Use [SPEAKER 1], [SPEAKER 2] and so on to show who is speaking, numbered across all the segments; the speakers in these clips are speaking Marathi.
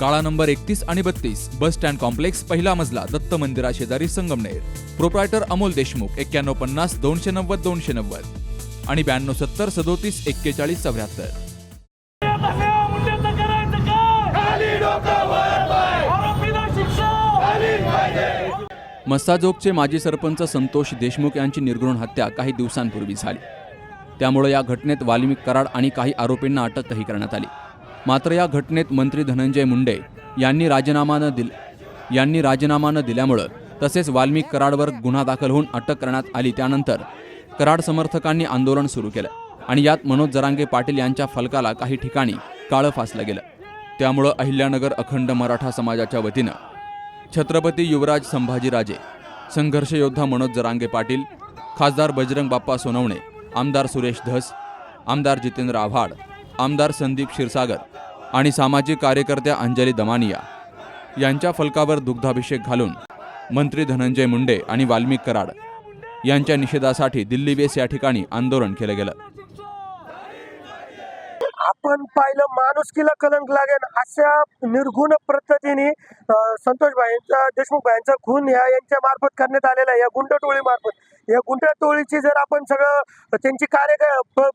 [SPEAKER 1] काळा नंबर एकतीस आणि बत्तीस बस स्टँड कॉम्प्लेक्स पहिला मजला दत्त मंदिरा शेजारी संगमनेर. प्रोप्रायटर अमोल देशमुख एक्क्याण्णव पन्नास दोनशे नव्वद दोनशे नव्वद. आणि ब्याण्णव सत्तर सदोतीस एक्केचाळीस चौऱ्याहत्तर. मस्साजोगचे माजी सरपंच संतोष देशमुख यांची निर्घृण हत्या काही दिवसांपूर्वी झाली. त्यामुळे या घटनेत वाल्मिक कराड आणि काही आरोपींना अटकही करण्यात आली. मात्र या घटनेत मंत्री धनंजय मुंडे यांनी राजीनामा न दिल यांनी राजीनामा न दिल्यामुळं तसेच वाल्मिक कराडवर गुन्हा दाखल होऊन अटक करण्यात आली. त्यानंतर कराड समर्थकांनी आंदोलन सुरू केलं आणि यात मनोज जरांगे पाटील यांच्या फलकाला काही ठिकाणी काळं फासलं गेलं. त्यामुळं अहिल्यानगर अखंड मराठा समाजाच्या वतीनं छत्रपती युवराज संभाजीराजे संघर्ष योद्धा मनोज जरांगे पाटील खासदार बजरंग बाप्पा सोनवणे आमदार सुरेश धस आमदार जितेंद्र आव्हाड आमदार संदीप क्षीरसागर आणि सामाजिक कार्यकर्त्या अंजली दमानिया यांच्या फलकावर दुग्धाभिषेक घालून मंत्री धनंजय मुंडे आणि वाल्मिक कराड यांच्या निषेधासाठी दिल्ली बेस या ठिकाणी आंदोलन केलं गेलं.
[SPEAKER 2] आपण पाहिलं माणुसकीला कलंक लागेल अशा निर्गुण पद्धतीने संतोष भाईंचा देशमुख भाईंचा खून या यांच्या मार्फत करण्यात आलेला आहे. या गुंड टोळी मार्फत या गुंड टोळीची जर आपण सगळं त्यांची कार्य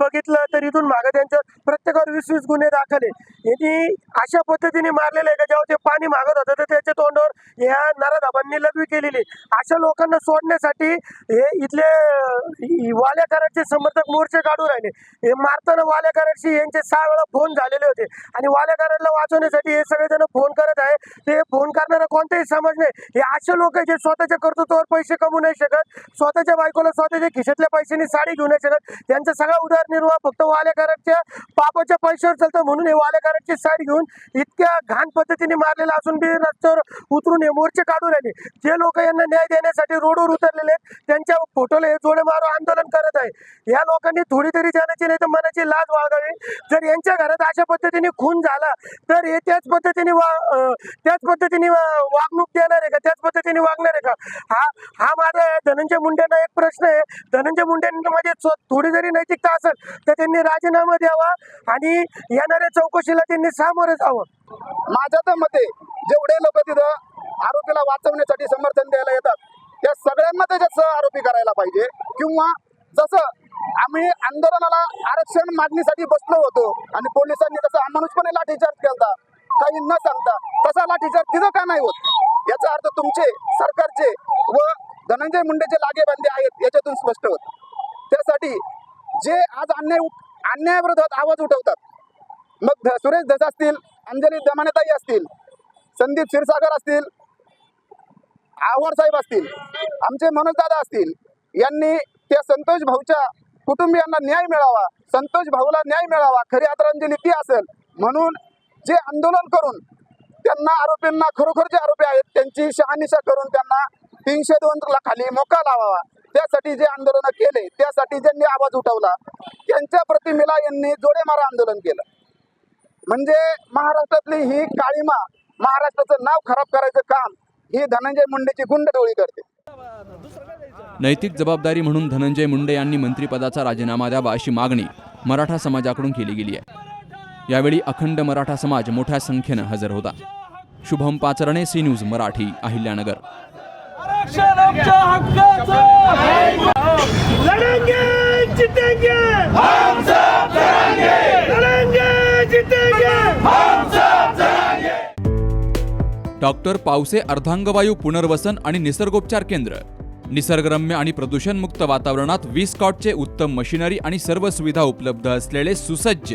[SPEAKER 2] बघितलं तर इथून मागे त्यांचं प्रत्येकावर वीस वीस गुन्हे दाखल आहे. यांनी अशा पद्धतीने मारलेलं आहे का? जेव्हा ते पाणी मागत होतं तर त्याच्या तोंडावर या नराधाबांनी लघवी केलेली. अशा लोकांना सोडण्यासाठी हे इथले अं, समर्थक मोर्चे काढू राहिले. हे मारताना वाल्याकरांशी यांचे सहा वेळा फोन झालेले होते. आणि वाल्याकरांना वाचवण्यासाठी हे सगळेजण फोन करत आहे. ते फोन करणारा कोणताही समज नाही. हे असे लोक जे स्वतःच्या कर्तृत्वावर पैसे कमवू नाही शकत. स्वतःच्या बायकोला स्वतःच्या खिशातल्या पैशांनी साडी घेऊ नाही शकत. त्यांचा सगळा उदरनिर्वाह फक्त वाल्याकरांच्या पापाच्या पैशावर चालतं. म्हणून हे वाल्याकरांची साडी घेऊन इतक्या घाण पद्धतीने मारलेलं असून बी रस्त्यावर उतरून हे मोर्चे काढून राहिले. जे लोक यांना न्याय देण्यासाठी रोडवर उतरलेले आहेत त्यांच्या फोटोला हे जोडे मारो आंदोलन करत आहे. या लोकांनी थोडी तरी जाण्याची नाही तर मनाची लाज वागावी. जर यांच्या घरात अशा पद्धतीने खून झाला तर हे त्याच पद्धतीने वा त्याच पद्धतीने वागणूक देणार आहे का? त्याच पद्धतीने वागणार आहे का? हा हा माझा धनंजय मुंडेंना एक प्रश्न आहे. धनंजय मुंडेंमध्ये म्हणजे थोडी जरी नैतिकता असेल तर त्यांनी राजीनामा द्यावा आणि येणाऱ्या चौकशीला त्यांनी सामोरं जावं.
[SPEAKER 3] माझ्या तर मते जेवढे लोक तिथं आरोपीला वाचवण्यासाठी समर्थन द्यायला येतात त्या सगळ्यांना त्याच्यात आरोपी करायला पाहिजे. किंवा जसं आम्ही आंदोलनाला आरक्षण मागणीसाठी बसलो होतो आणि पोलिसांनी तसं अमानुषपणे लाठीचार्ज केला काही न सांगता तसा लाठीचार्ज तिथं का नाही होत? याचा अर्थ तुमचे सरकारचे व धनंजय मुंडेचे लागेबांधे आहेत याच्यातून स्पष्ट होत. त्यासाठी जे आज अन्याय अन्यायाविरोधात आवाज उठवतात मग सुरेश धस असतील अंजली दमानेताई असतील संदीप क्षीरसागर असतील आव्हाड साहेब असतील आमचे मनोजदादा असतील यांनी त्या संतोष भाऊच्या कुटुंबियांना न्याय मिळावा संतोष भाऊला न्याय मिळावा खरी आदरांजली ती असेल म्हणून जे आंदोलन करून त्यांना आरोपींना खरोखर जे आरोपी आहेत त्यांची शहानिशा करून त्यांना तीनशे दोन ला खाली मोका लावावा. त्यासाठी जे आंदोलन केले त्यासाठी ज्यांनी आवाज उठवला त्यांच्या प्रतिमेला यांनी जोडेमारा आंदोलन केलं. म्हणजे महाराष्ट्रातली ही काळीमा महाराष्ट्राचं नाव खराब करायचं काम ही धनंजय मुंडेची गुंडटोळी करते.
[SPEAKER 1] नैतिक जबाबदारी म्हणून धनंजय मुंडे यांनी मंत्रिपदाचा राजीनामा द्यावा अशी मागणी मराठा समाजाकडून केली गेली आहे. यावेळी अखंड मराठा समाज मोठ्या संख्येनं हजर होता. Shubham Pacharne C news Marathi Ahilyanagar. Doctor Pawase अर्धांगवायू पुनर्वसन आणि निसर्गोपचार केंद्र. निसर्गरम्य आणि प्रदूषणमुक्त वातावरणात वीस कॉटचे उत्तम मशिनरी आणि सर्व सुविधा उपलब्ध असलेले सुसज्ज.